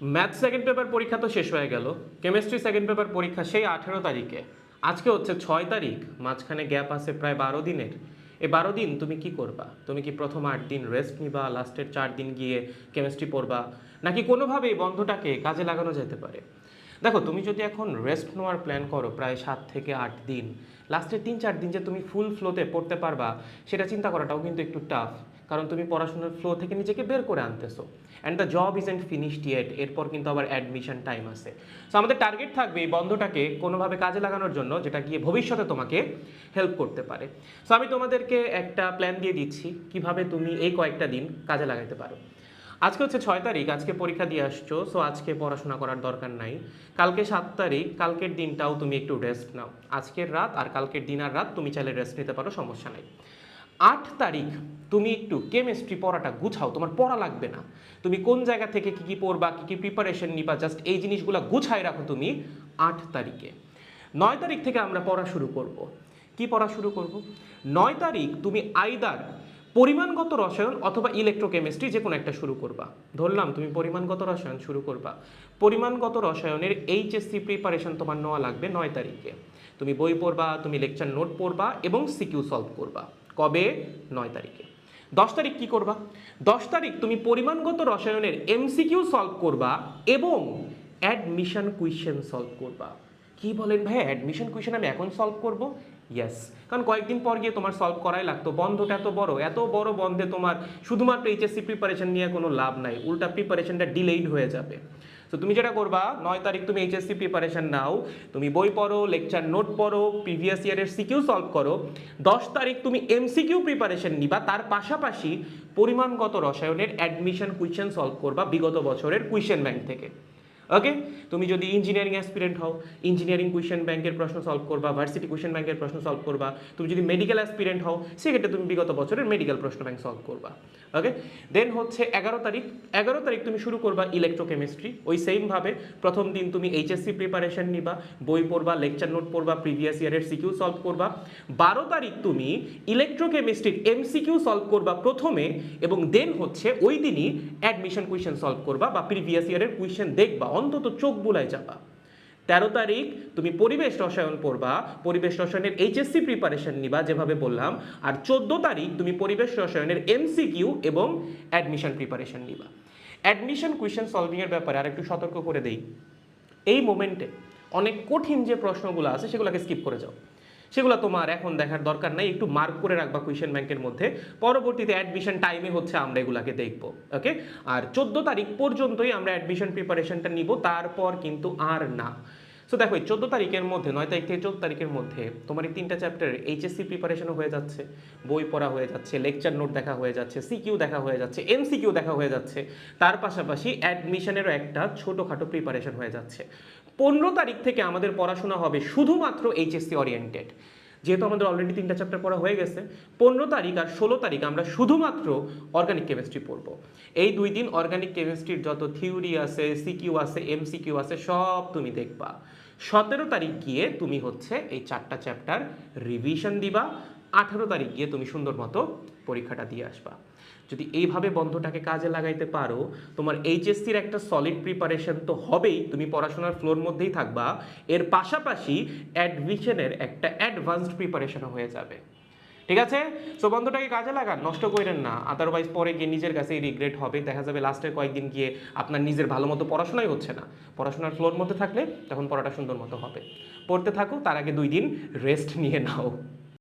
Math second paper পরীক্ষা তো শেষ হয়ে গেল। কেমিস্ট্রি সেকেন্ড পেপার পরীক্ষা সেই আঠেরো তারিখে। আজকে হচ্ছে ছয় তারিখ, মাঝখানে গ্যাপ আছে প্রায় বারো দিনের। এই বারো দিন তুমি কি করবা? তুমি কি প্রথম আট দিন রেস্ট নিবা লাস্টের চার দিন গিয়ে কেমিস্ট্রি পড়বা? নাকি কোনোভাবেই বন্ধটাকে কাজে লাগানো যেতে পারে? দেখো, তুমি যদি এখন রেস্ট নেওয়ার প্ল্যান করো প্রায় সাত থেকে আট দিন লাস্টের তিন চার দিন যে তুমি ফুল ফ্লোতে পড়তে পারবা, সেটা চিন্তা করাটাও কিন্তু একটু টাফ কারণ তুমি পড়াশোনার ফ্লো থেকে নিজেকে বের করে আনতেছো। And the job is and finished yet এরপর কিন্তু আবার অ্যাডমিশন টাইম আছে। সো আমাদের টার্গেট থাকবে এই বন্ধটাকে কোনোভাবে কাজে লাগানোর জন্য, যেটা গিয়ে ভবিষ্যতে তোমাকে হেল্প করতে পারে। সো আমি তোমাদেরকে একটা প্ল্যান দিয়ে দিচ্ছি, কীভাবে তুমি এই কয়েকটা দিন কাজে লাগাতে পারো। আজকে হচ্ছে ছয় তারিখ, আজকে পরীক্ষা দিয়ে আসছো সো আজকে পড়াশোনা করার দরকার নাই। কালকে সাত তারিখ, কালকের দিনটাও তুমি একটু রেস্ট নাও। আজকের রাত আর কালকের দিন আর রাত তুমি চাইলে রেস্ট নিতে পারো, সমস্যা নাই। আট তারিখ তুমি একটু কেমিস্ট্রি পড়াটা গুছাও, তোমার পড়া লাগবে না। তুমি কোন জায়গা থেকে কি কি পড়বা, কি কি প্রিপারেশন নিবা জাস্ট এই জিনিসগুলো গুছাই রাখো তুমি আট তারিখে। নয় তারিখ থেকে আমরা পড়া শুরু করব। কি পড়া শুরু করব? নয় তারিখ তুমি আইদার পরিমাণগত রসায়ন অথবা ইলেকট্রোকেমিস্ট্রি যে কোনো একটা শুরু করবা। ধরলাম তুমি পরিমাণগত রসায়ন শুরু করবা। পরিমাণগত রসায়নের এইচএসসি প্রিপারেশন তোমার নেওয়া লাগবে নয় তারিখে। তুমি বই পড়বা, তুমি লেকচার নোট পড়বা এবং সিকিউ সলভ করবা। কবে? নয় তারিখে। দশ তারিখ কি করবা? দশ তারিখ তুমি পরিমাণগত রসায়নের এমসিকিউ সলভ করবা এবং অ্যাডমিশন কুইশ্চেন সলভ করবা। কি বলেন ভাই অ্যাডমিশন কুইশন আমি এখন সলভ করব? ইয়েস কারণ কয়েকদিন পর গিয়ে তোমার সলভ করাই লাগতো। বন্ধটা এত বড়। এত বড় বন্ধে তোমার শুধুমাত্র এইচএসসি প্রিপারেশন নিয়ে কোনো লাভ নাই। উল্টা প্রিপারেশনটা ডিলেইড হয়ে যাবে। তো তুমি যেটা করবা, নয় তারিখ তুমি এইচএসসি প্রিপারেশন নাও, তুমি বই পড়ো লেকচার নোট পড়ো প্রিভিয়াস ইয়ারের সিকিউ সলভ করো, দশ তারিখ তুমি এমসিকিউ প্রিপারেশন নিবা, তার পাশাপাশি পরিমাণগত রসায়নের অ্যাডমিশন কুইশন সলভ করবা বিগত বছরের কুইশন ব্যাংক থেকে। ওকে তুমি যদি ইঞ্জিনিয়ারিং অ্যাসপিরেন্ট হও ইঞ্জিনিয়ারিং কুইশন ব্যাংকের প্রশ্ন সলভ করবা ভার্সিটি কুইশন ব্যাংকের প্রশ্ন সলভ করবা। তুমি যদি মেডিকেল অ্যাসপিরেন্ট হও, সেক্ষেত্রে তুমি বিগত বছরের মেডিকেল প্রশ্ন ব্যাংক সলভ করবা। ওকে দেন হচ্ছে এগারো তারিখ। এগারো তারিখ তুমি শুরু করবা ইলেকট্রোকেমিস্ট্রি ওই সেমভাবে প্রথম দিন তুমি এইচএসসি প্রিপারেশন নিবা, বই পড়বা লেকচার নোট পড়বা প্রিভিয়াস ইয়ারের সিকিউ সলভ করবা। বারো তারিখ তুমি ইলেকট্রোকেমিস্ট্রির এমসিকিউ সলভ করবা প্রথমে এবং দেন হচ্ছে ওই দিনই অ্যাডমিশন কুইশন সলভ করবা বা প্রিভিয়াস ইয়ারের কুইশন দেখবা। অন্তত চোখ বুলায় যাবা তেরো তারিখ তুমি পরিবেশ রসায়ন পড়বা, পরিবেশ রসায়নের এইচএসসি প্রিপারেশন নিবা, যেভাবে বললাম, আর চোদ্দ তারিখ তুমি পরিবেশ রসায়নের এমসিকিউ এবং অ্যাডমিশন প্রিপারেশন নিবা। অ্যাডমিশন কুয়েশন সলভিংয়ের ব্যাপারে আর একটু সতর্ক করে দেই। এই মোমেন্টে অনেক কঠিন যে প্রশ্নগুলো আছে, সেগুলোকে স্কিপ করে যাও। সেগুলো তোমার এখন দেখার দরকার নাই, একটু মার্ক করে রাখবা কুইশন ব্যাংকের মধ্যে। পরবর্তীতে অ্যাডমিশন টাইমে হচ্ছে আমরা এগুলাকে দেখব ওকে আর চোদ্দ তারিখ পর্যন্তই আমরা অ্যাডমিশন প্রিপারেশনটা নিব, তারপর কিন্তু আর না। সো দেখো, এই চোদ্দ তারিখের মধ্যে, নয় তারিখ থেকে চোদ্দ তারিখের মধ্যে তোমার এই তিনটা চ্যাপ্টার এইচএসসি প্রিপারেশনও হয়ে যাচ্ছে, বই পড়া হয়ে যাচ্ছে লেকচার নোট দেখা হয়ে যাচ্ছে সিকিউ দেখা হয়ে যাচ্ছে এমসিকিউ দেখা হয়ে যাচ্ছে। তার পাশাপাশি অ্যাডমিশনেরও একটা ছোটোখাটো প্রিপারেশন হয়ে যাচ্ছে। পনেরো তারিখ থেকে আমাদের পড়াশোনা হবে শুধুমাত্র এইচএসসি ওরিয়েন্টেড যেহেতু আমাদের অলরেডি তিনটা চ্যাপ্টার পড়া হয়ে গেছে, পনেরো তারিখ আর ষোলো তারিখ আমরা শুধুমাত্র অর্গানিক কেমিস্ট্রি পড়ব। এই দুই দিন অর্গানিক কেমিস্ট্রির যত থিওরি আছে সিকিউ আছে এমসিকিউ আছে, সব তুমি দেখবা। সতেরো তারিখ গিয়ে তুমি হচ্ছে এই চারটা চ্যাপ্টার রিভিশন দিবা। আঠেরো তারিখ গিয়ে তুমি সুন্দর মতো পরীক্ষাটা দিয়ে আসবা। যদি এইভাবে বন্ধটাকে কাজে লাগাইতে পারো, তোমার এইচএসসির একটা সলিড প্রিপারেশন তো হবেই, তুমি পড়াশোনার ফ্লোর মধ্যেই থাকবা। এর পাশাপাশি অ্যাডমিশনের একটা অ্যাডভান্সড প্রিপারেশনও হয়ে যাবে। ঠিক আছে? সো বন্ধুটাকে কাজে লাগান, নষ্ট করেন না। আদারওয়াইজ পরে গিয়ে নিজের কাছেই রিগ্রেট হবে। দেখা যাবে লাস্টের কয়েকদিন গিয়ে আপনার নিজের ভালো মতো পড়াশোনাই হচ্ছে না। পড়াশোনার ফ্লোর মধ্যে থাকলে তখন পড়াটা সুন্দর মতো হবে। পড়তে থাকো, তার আগে দুই দিন রেস্ট নিয়ে নাও।